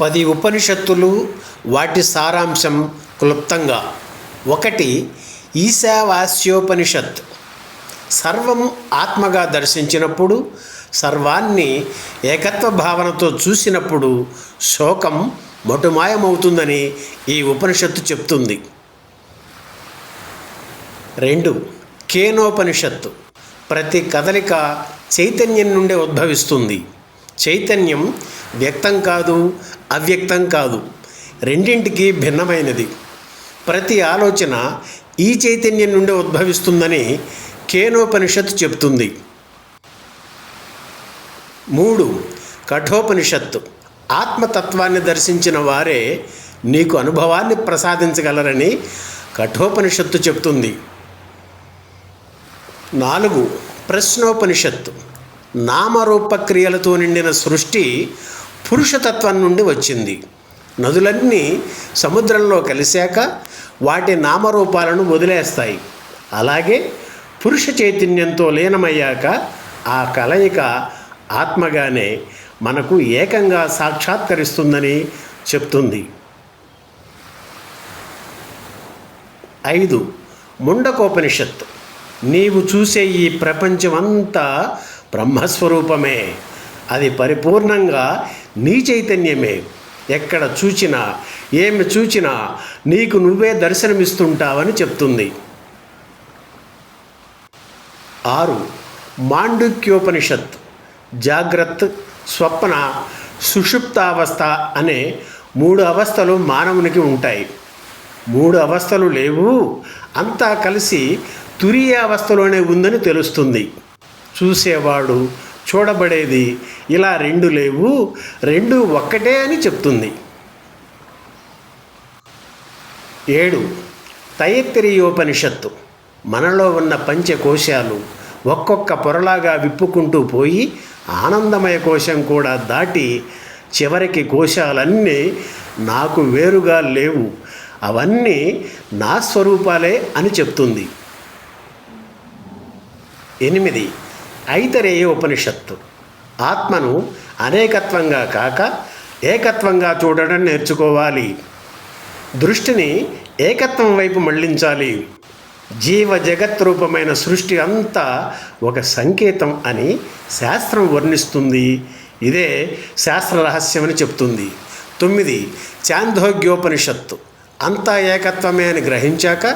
పది ఉపనిషత్తులు వాటి సారాంశం క్లుప్తంగా. ఒకటి ఈశావాస్యోపనిషత్. సర్వం ఆత్మగా దర్శించినప్పుడు సర్వాన్ని ఏకత్వ భావనతో చూసినప్పుడు శోకం మటుమాయమవుతుందని ఈ ఉపనిషత్తు చెప్తుంది. రెండు కేనోపనిషత్తు. ప్రతి కదలిక చైతన్యం నుండి ఉద్భవిస్తుంది. చైతన్యం వ్యక్తం కాదు అవ్యక్తం కాదు. రెండింటికి భిన్నమైనది. ప్రతి ఆలోచన ఈ చైతన్యం నుండి ఉద్భవిస్తుందని కేనోపనిషత్తు చెప్తుంది మూడు కఠోపనిషత్తు. ఆత్మతత్వాన్ని దర్శించిన వారే నీకు అనుభవాన్ని ప్రసాదించగలరని కఠోపనిషత్తు చెప్తుంది నాలుగు ప్రశ్నోపనిషత్తు. నామరూపక్రియలతో నిండిన సృష్టి పురుషతత్వం నుండి వచ్చింది. నదులన్నీ సముద్రంలో కలిశాక వాటి నామరూపాలను వదిలేస్తాయి. అలాగే పురుష చైతన్యంతో లీనమయ్యాక ఆ కలయిక ఆత్మగానే మనకు ఏకంగా సాక్షాత్కరిస్తుందని చెప్తుంది. ఐదు. ముండకోపనిషత్ నీవు చూసే ఈ ప్రపంచమంతా బ్రహ్మస్వరూపమే. అది పరిపూర్ణంగా నీ చైతన్యమే. ఎక్కడ చూచినా ఏమి చూచినా నీకు నువ్వే దర్శనమిస్తుంటావని చెప్తుంది. ఆరు మాండుక్యోపనిషత్. జాగ్రత్త స్వప్న సుషుప్తావస్థ అనే మూడు అవస్థలు మానవునికి ఉంటాయి. మూడు అవస్థలు లేవు. అంతా కలిసి తురియ అవస్థలోనే ఉందని తెలుస్తుంది. చూసేవాడు చూడబడేది ఇలా రెండు లేవు రెండు ఒక్కటే అని చెప్తుంది. ఏడు తైత్తిరీయోపనిషత్తు మనలో ఉన్న పంచకోశాలు ఒక్కొక్క పొరలాగా విప్పుకుంటూ పోయి ఆనందమయ కోశం కూడా దాటి చివరికి కోశాలన్నీ నాకు వేరుగా లేవు. అవన్నీ నా స్వరూపాలే అని చెప్తుంది. ఎనిమిది ఐతరేయ ఉపనిషత్తు. ఆత్మను అనేకత్వంగా కాక ఏకత్వంగా చూడడం నేర్చుకోవాలి. దృష్టిని ఏకత్వం వైపు మళ్ళించాలి జీవ జగత్ రూపమైన సృష్టి అంతా ఒక సంకేతం అని శాస్త్రం వర్ణిస్తుంది. ఇదే శాస్త్ర రహస్యం అని చెప్తుంది. తొమ్మిది చాందోగ్యోపనిషత్తు అంతా ఏకత్వమే అని గ్రహించాక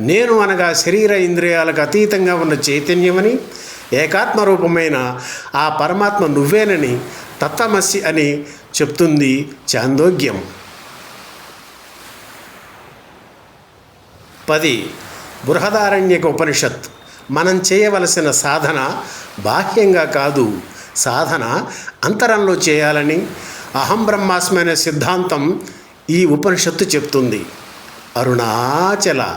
నేను అనగా శరీర ఇంద్రియాలకు అతీతంగా ఉన్న చైతన్యమని ఏకాత్మ రూపమైన ఆ పరమాత్మ నువ్వేనని తత్వమసి అని చెప్తుంది చాందోగ్యం పది బృహదారణ్యక ఉపనిషత్. మనం చేయవలసిన సాధన బాహ్యంగా కాదు. సాధన అంతరంలో చేయాలని అహం బ్రహ్మాస్మి అనే సిద్ధాంతం ఈ ఉపనిషత్తు చెప్తుంది. అరుణాచల